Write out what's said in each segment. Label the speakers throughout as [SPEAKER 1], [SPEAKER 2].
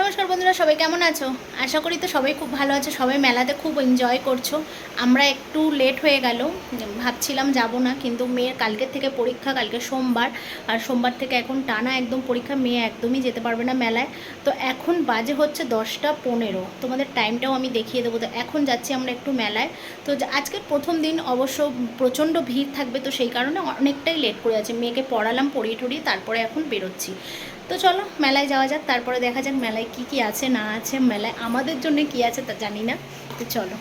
[SPEAKER 1] নমস্কার বন্ধুরা, সবাই কেমন আছো? আশা করি তো সবাই খুব ভালো আছে, সবাই মেলাতে খুব এনজয় করছ। আমরা একটু লেট হয়ে গেল ভাবছিলাম যাব না, কিন্তু মেয়ের কালকের থেকে পরীক্ষা, কালকে সোমবার, আর সোমবার থেকে এখন টানা একদম পরীক্ষা, মেয়ে একদমই যেতে পারবে না মেলায়। তো এখন বাজে হচ্ছে দশটা পনেরো, তোমাদের টাইমটাও আমি দেখিয়ে দেবো। তো এখন যাচ্ছি আমরা একটু মেলায়। তো আজকের প্রথম দিন অবশ্য প্রচণ্ড ভিড় থাকবে, তো সেই কারণে অনেকটাই লেট করে আছে মেয়েকে পড়ালাম, পড়িয়ে টড়িয়ে তারপরে এখন বেরোচ্ছি। তো চলো, মেলায় যাওয়া যাক, তারপরে দেখা যাক মেলায় কি কি আছে, না আছে, মেলায় আমাদের জন্য কি আছে তা জানি না। তো চলো।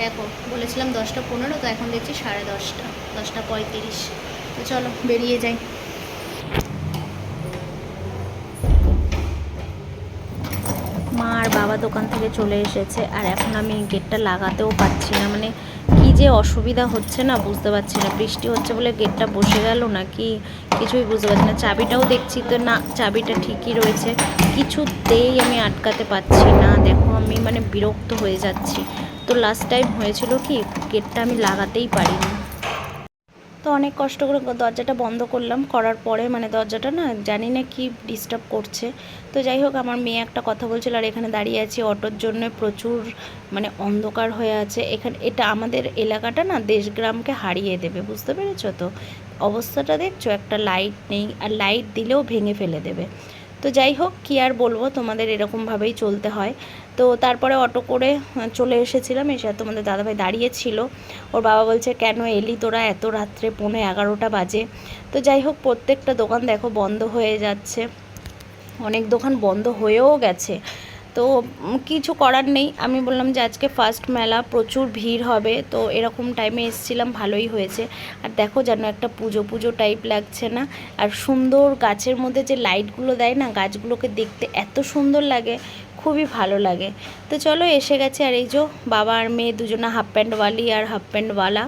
[SPEAKER 1] দেখো, বলেছিলাম দশটা পনেরো, তো এখন দেখছি সাড়ে দশটা দশটা পঁয়ত্রিশ। তো চলো, বেরিয়ে যাই। মা আর বাবা দোকান থেকে চলে এসেছে, আর এখন আমি গেটটা লাগাতেও পারছি না মানে যে অসুবিধা হচ্ছে না, বুঝতে পারছি না। বৃষ্টি হচ্ছে বলে গেটটা বসে গেল নাকি? কিছুই বুঝতে পারছি না। চাবিটাও দেখছি তো না, চাবিটা ঠিকই রয়েছে। কিছুতেই আমি আটকাতে পারছি না। দেখো আমি মানে বিরক্ত হয়ে যাচ্ছি। তো লাস্ট টাইম হয়েছিল কি গেটটা আমি লাগাতেই পারিনি। তো অনেক কষ্ট করে দরজাটা বন্ধ করলাম। করার পরে মানে দরজাটা না জানি না কি ডিস্টার্ব করছে। তো যাই হোক, আমার মেয়ে একটা কথা বলছিল, আর এখানে দাঁড়িয়ে আছি অটোর জন্য প্রচুর মানে অন্ধকার হয়ে আছে। এখানে এটা আমাদের এলাকাটা না দেশগ্রামকে হারিয়ে দেবে, বুঝতে পেরেছ তো? অবস্থাটা দেখছ? একটা লাইট নেই, আর লাইট দিলেও ভেঙে ফেলে দেবে। তো যাই হোক, কী আর বলব, তোমাদের এরকমভাবেই চলতে হয়। তো তারপরে অটো করে চলে এসেছিলাম, এসে তোমাদের দাদাভাই দাঁড়িয়ে ছিল। ওর বাবা বলছে, কেন এলি তোরা এত রাত্রে? পৌনে এগারোটা বাজে। তো যাই হোক, প্রত্যেকটা দোকান দেখো বন্ধ হয়ে যাচ্ছে। অনেক দোকান বন্ধ হয়েও গেছে। তো কিছু করার নেই। আমি বললাম যে, আজকে ফার্স্ট মেলা, প্রচুর ভিড় হবে। তো, এরকম টাইমে এসেছিলাম, ভালোই হয়েছে। আর দেখো যেন একটা পুজো পুজো টাইপ লাগছে না। আর সুন্দর গাছের মধ্যে যে লাইটগুলো দেয় না, গাছগুলোকে দেখতে এত সুন্দর লাগে, খুবই ভালো লাগে। তো চলো, এসে গেছে। আর এই যে, বাবা আর মেয়ে দুজনে হাফ প্যান্টওয়ালি আর হাফ প্যান্টওয়ালা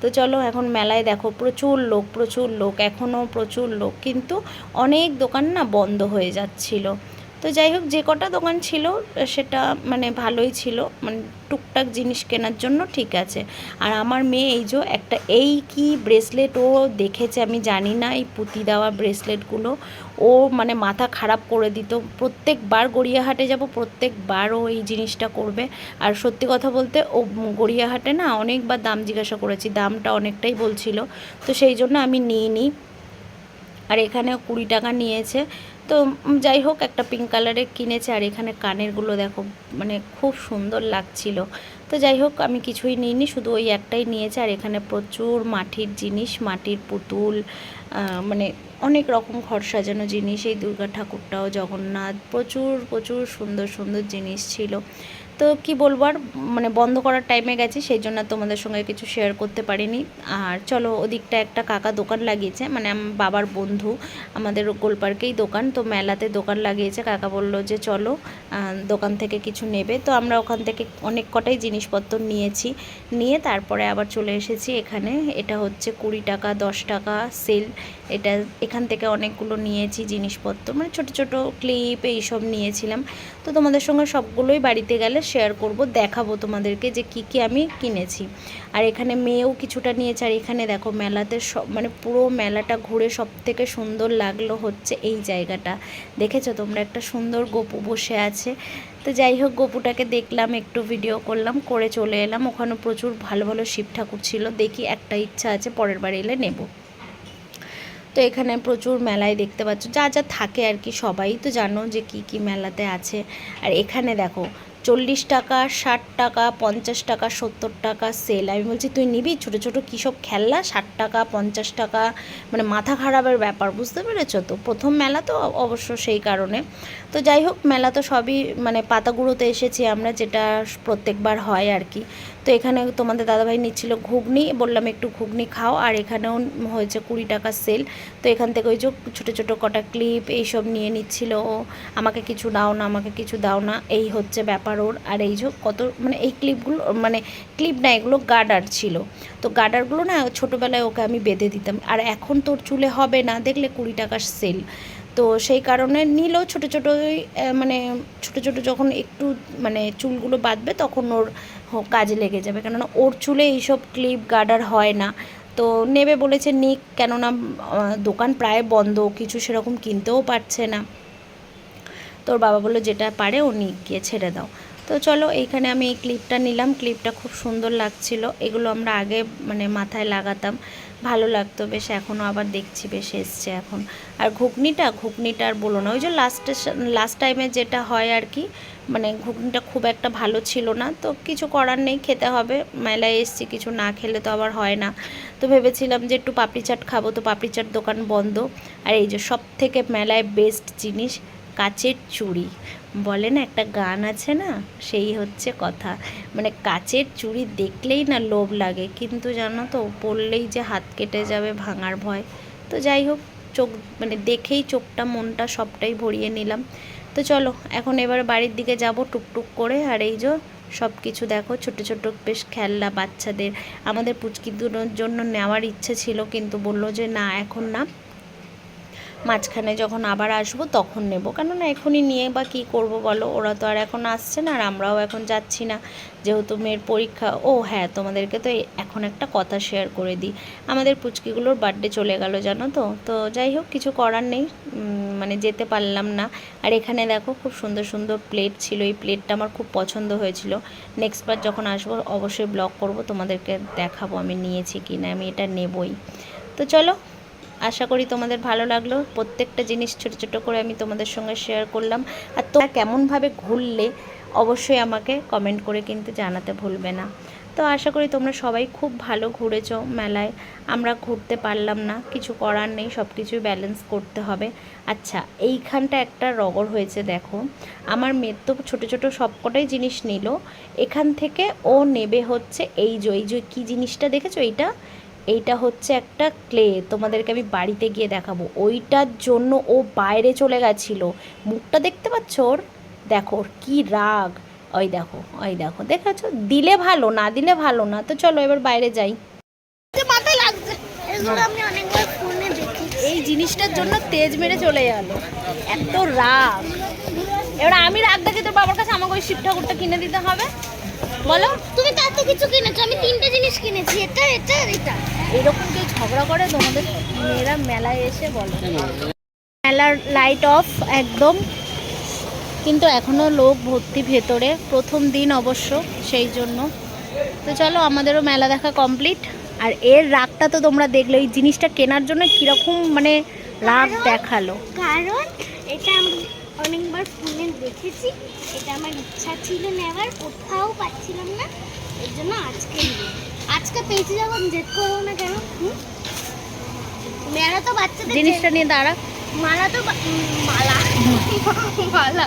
[SPEAKER 1] তো চলো, এখন মেলায় দেখো, প্রচুর লোক প্রচুর লোক এখনও প্রচুর লোক। কিন্তু অনেক দোকান না বন্ধ হয়ে যাচ্ছিল। তো যাই হোক, যে কটা দোকান ছিল, সেটা মানে ভালোই ছিল। মানে টুকটাক জিনিস কেনার জন্য ঠিক আছে। আর আমার মেয়ে এই যে একটা, এই কি ব্রেসলেট ও দেখেছে আমি জানি না, এই পুঁতি দেওয়া ব্রেসলেটগুলো ও মানে মাথা খারাপ করে দিত। প্রত্যেকবার গড়িয়াহাটে যাব, প্রত্যেকবার ও এই জিনিসটা করবে। আর সত্যি কথা বলতে, ও গড়িয়াহাটে না অনেকবার দাম জিজ্ঞাসা করেছি, দামটা অনেকটাই বলছিল। তো সেই জন্য আমি নিই নি আর এখানে কুড়ি টাকা নিয়েছে। তো যাই হোক, একটা পিঙ্ক কালারের কিনেছে আর এখানে কানেরগুলো দেখো মানে খুব সুন্দর লাগছিল। তো যাই হোক, আমি কিছুই নিইনি, শুধু ওই একটাই নিয়েছে আর এখানে প্রচুর মাটির জিনিস, মাটির পুতুল মানে অনেক রকম ঘর সাজানো জিনিস। এই দুর্গা ঠাকুরটাও জগন্নাথ, প্রচুর প্রচুর সুন্দর সুন্দর জিনিস ছিল। তো কি বলব আর মানে বন্ধ করার টাইমে গেছি, সেই জন্য তোমাদের সঙ্গে কিছু শেয়ার করতে পারিনি। আর চলো ওদিকটা একটা কাকা দোকান লাগিয়েছে মানে বাবার বন্ধু, আমাদের গোলপার্কেই দোকান, তো মেলাতে দোকান লাগিয়েছে। কাকা বলল যে চলো দোকান থেকে কিছু নেবে। তো আমরা ওখান থেকে অনেক কটাই জিনিসপত্র নিয়েছি, নিয়ে তারপরে আবার চলে এসেছি এখানে। এটা হচ্ছে কুড়ি টাকা, দশ টাকা সেল। এটা এখান থেকে অনেকগুলো নিয়েছি জিনিসপত্র মানে ছোট ছোট ক্লিপ এইসব নিয়েছিলাম। তো তোমাদের সঙ্গে সবগুলোই বাড়িতে গেলে শেয়ার করব, দেখাবো তোমাদেরকে যে কি কি আমি কিনেছি। আর এখানে মেয়েও কিছুটা নিয়েছে, আর এখানে দেখো মেলাতে সব মানে পুরো মেলাটা ঘুরে সব থেকে সুন্দর লাগল হচ্ছে এই জায়গাটা। দেখেছ তোমরা একটা সুন্দর গপু বসে আছে। তো যাই হোক, গপুটাকে দেখলাম, একটু ভিডিও করলাম, করে চলে এলাম। ওখানে প্রচুর ভালো ভালো শিব ঠাকুর ছিল, দেখি একটা ইচ্ছা আছে, পরের বার এলে নেব। তো এখানে প্রচুর মেলায় দেখতে পাচ্ছ, যা যা থাকে আর কি সবাই তো জানো যে কি কি মেলাতে আছে। আর এখানে দেখো চল্লিশ টাকা, ষাট টাকা, পঞ্চাশ টাকা, সত্তর টাকা সেল আমি বলছি, তুই নিবি? ছোটো ছোটো কী সব খেলনা? ষাট টাকা, পঞ্চাশ টাকা? মানে মাথা খারাপের ব্যাপার, বুঝতে পেরেছ তো? প্রথম মেলা তো অবশ্য সেই কারণে। তো যাই হোক, মেলা তো সবই মানে পাতাগুঁড়োতে এসেছি আমরা, যেটা প্রত্যেকবার হয় আর কি। তো এখানে তোমাদের দাদাভাই নিচ্ছিল ঘুগনি, বললাম একটু ঘুগনি খাও, আর এখানেও হয়েছে কুড়ি টাকা সেল। তো এখান থেকে ওই যে ছোটো ছোটো কটা ক্লিপ এইসব নিয়ে নিচ্ছিল ও, আমাকে কিছু দাও না, আমাকে কিছু দাও না, এই হচ্ছে ব্যাপার ওর। আর এই যে কত মানে এই ক্লিপগুলো মানে ক্লিপ না, এগুলো গার্ডার ছিল। তো গার্ডারগুলো না, ছোটোবেলায় ওকে আমি বেঁধে দিতাম। আর এখন তোর চুলে হবে না, দেখলে কুড়ি টাকার সেল। তো সেই কারণে নিলেও ছোটো ছোটোই মানে ছোটো ছোটো যখন একটু মানে চুলগুলো বাঁধবে তখন ওর কাজে লেগে যাবে। কেননা ওর চুলে এইসব ক্লিপ গার্ডার হয় না। তো নেবে বলেছে, নিক, কেননা দোকান প্রায় বন্ধ, কিছু সেরকম কিনতেও পারছে না। তোর বাবা বলল, যেটা পারে ও নিক, গিয়ে ছেড়ে দাও। তো চলো এইখানে আমি এই ক্লিপটা নিলাম। ক্লিপটা খুব সুন্দর লাগছিল। এগুলো আমরা আগে মানে মাথায় লাগাতাম। ভালো লাগতো। বেশ এখনও আবার দেখছি, বেশ এসছে এখন। আর ঘুগনিটা ঘুগনিটা আর বলো না, ওই যে লাস্টে লাস্ট টাইমে যেটা হয় আর কি মানে ঘুগনিটা খুব একটা ভালো ছিল না। তো কিছু করার নেই, খেতে হবে। মেলায় এসছি, কিছু না খেলে তো আবার হয় না। তো ভেবেছিলাম যে একটু পাপড়ি চাট খাব। তো পাপড়ি চাট দোকান বন্ধ। আর এই যে সব থেকে মেলায় বেস্ট জিনিস, কাচের চুড়ি। বলে না একটা গান আছে না? সেই হচ্ছে কথা। মানে কাচের চুড়ি দেখলেই না লোভ লাগে। কিন্তু জানো তো, পড়লেই যে হাত কেটে যাবে ভাঙার ভয়। তো যাই হোক, চোখ মানে দেখেই চোখটা, মনটা সবটাই ভরিয়ে নিলাম। তো চলো, এখন এবার বাড়ির দিকে যাব টুকটুক করে। আর এই যে সব কিছু দেখো, ছোট ছোট বেশ খেলনা বাচ্চাদের। আমাদের পুচকি দুটোর জন্য নেওয়ার ইচ্ছে ছিল, কিন্তু বলল যে না, এখন না। মাঝখানে যখন আবার আসব তখন নেব। কেননা এখনই নিয়ে বা কী করব বলো? ওরা তো আর এখন আসছে না আর আমরাও এখন যাচ্ছি না। যেহেতু মেয়ের পরীক্ষা, ও হ্যাঁ তোমাদেরকে তো এখন একটা কথা শেয়ার করে দিই। আমাদের পুচকিগুলোর বার্থডে চলে গেল জানো তো? তো যাই হোক, কিছু করার নেই। মানে যেতে পারলাম না। আর এখানে দেখো খুব সুন্দর সুন্দর প্লেট ছিল। এই প্লেটটা আমার খুব পছন্দ হয়েছিল। নেক্সট বার যখন আসব, অবশ্যই ব্লগ করব। তোমাদেরকে দেখাবো আমি নিয়েছি কি না আমি এটা নেবই। তো চলো আশা করি তোমাদের ভালো লাগল। প্রত্যেকটা জিনিস ছোট ছোট করে আমি তোমাদের সঙ্গে শেয়ার করলাম। আর তোমরা কেমনভাবে ঘুরলে অবশ্যই আমাকে কমেন্ট করে কিন্তু জানাতে ভুলবে না। তো আশা করি তোমরা সবাই খুব ভালো ঘুরেছো মেলায়। আমরা ঘুরতে পারলাম না, কিছু করার নেই সব কিছুই ব্যালেন্স করতে হবে। আচ্ছা এইখানটা একটা রগর হয়েছে দেখো। আমার মেয়ের তো ছোটো ছোটো সবকটাই জিনিস নিল। এখান থেকে ও নেবে হচ্ছে এই যে এই যে কী জিনিসটা দেখেছ এইটা? এইটা হচ্ছে একটা ক্লে তোমাদেরকে আমি বাড়িতে গিয়ে দেখাবো। ওইটার জন্য ও বাইরে চলে গেছিল। মুখটা দেখতে পাচ্ছ ওর? দেখো ওর কী রাগ। ওই দেখো ওই দেখো দেখাচ্ছ? দিলে ভালো না দিলে ভালো না। তো চলো এবার বাইরে যাই। এই জিনিসটার জন্য তেজ মেরে চলে গেল। এত রাগ। এবার আমি রাগ দেখে তোর বাবার কাছে আমাকে ওই শিব ঠাকুরটা কিনে দিতে হবে? বলো।
[SPEAKER 2] তুমি তার তো কিছু কিনেছো আমি তিনটে জিনিস কিনেছি। এটা এটা আর এটা।
[SPEAKER 1] এরকম কেউ ঝগড়া করে তোমাদের মেয়েরা মেলায় এসে বলো। মেলার লাইট অফ একদম। কিন্তু এখনও লোক ভর্তি ভেতরে প্রথম দিন অবশ্য সেই জন্য। তো চলো আমাদেরও মেলা দেখা কমপ্লিট আর এর রাগটা তো তোমরা দেখলে এই জিনিসটা কেনার জন্য কীরকম মানে রাগ দেখাল।
[SPEAKER 2] কারণ এটা অনেকবার ফোনে দেখেছি। এটা আমার ইচ্ছা ছিল নেওয়ার কোথাও পাচ্ছিলাম না। এর জন্য আজকে নিয়ে আজকে পেয়েছি যখন জেদ করব না কেন? মেলা তো বাচ্চাদের
[SPEAKER 1] জিনিসটা নিয়ে দাঁড়া।
[SPEAKER 2] মালা তো মালা। মালা।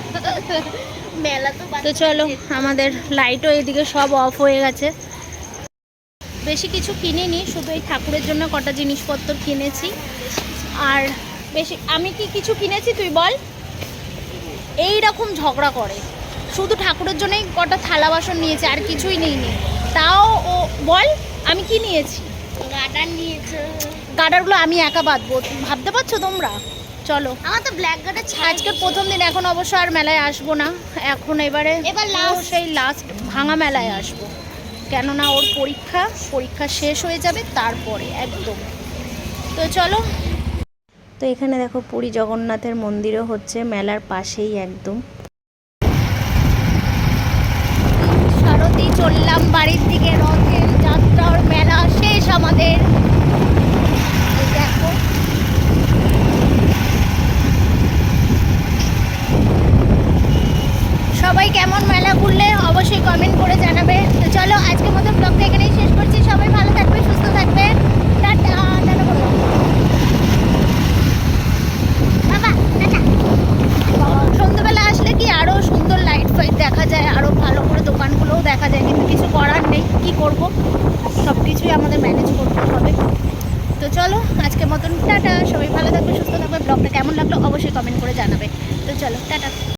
[SPEAKER 2] মেলা তো
[SPEAKER 1] তো চলো আমাদের লাইটও এদিকে সব অফ হয়ে গেছে। বেশি কিছু কিনিনি শুধু এই ঠাকুরের জন্য কটা জিনিসপত্র কিনেছি। আর বেশি আমি কি কিছু কিনেছি তুই বল? এই রকম ঝগড়া করে। শুধু ঠাকুরের জন্যই কটা থালা বাসন নিয়েছে আর কিছুই নেই নিইনি। তাও ও বল আমি কি নিয়েছি?
[SPEAKER 2] গার্ডার নিয়েছে।
[SPEAKER 1] গার্ডারগুলো আমি একা বাঁধবো ভাবতে পারছ তোমরা? চলো।
[SPEAKER 2] আমার তো ব্ল্যাক গার্ডার
[SPEAKER 1] আজকের প্রথম দিন এখন অবশ্য আর মেলায় আসব না। এখন এবারে
[SPEAKER 2] এবার last।
[SPEAKER 1] সেই লাস্ট ভাঙা মেলায় আসব। কেননা ওর পরীক্ষা পরীক্ষা শেষ হয়ে যাবে তারপরে একদম। তো চলো তো এখানে দেখো পুরী জগন্নাথের মন্দিরও হচ্ছে মেলার পাশেই একদম। সারথি চললাম বাড়ির দিকে রথের যাত্রার মেলা শেষ আমাদের এই দেখো সবাই কেমন মেলা ঘুরলে অবশ্যই কমেন্ট করে জানাবে তো চলো আজকের মতো ব্লগটা এখানেই শেষ করছি সবাই ভালো থাকবে সুস্থ থাকবে টাটা টাটা বলো
[SPEAKER 2] বাবা টাটা
[SPEAKER 1] সন্ধ্যেবেলা আসলে কি আরও সুন্দর লাইট ফাইট দেখা যায় আরও ভালো করে দোকানগুলোও দেখা যায় কিন্তু কিছু করার নেই কি করব সব কিছুই আমাদের ম্যানেজ করতে হবে তো চলো আজকের মতন টাটা সবাই ভালো থাকবে সুস্থ থাকবে ব্লগটা কেমন লাগল অবশ্যই কমেন্ট করে জানাবে।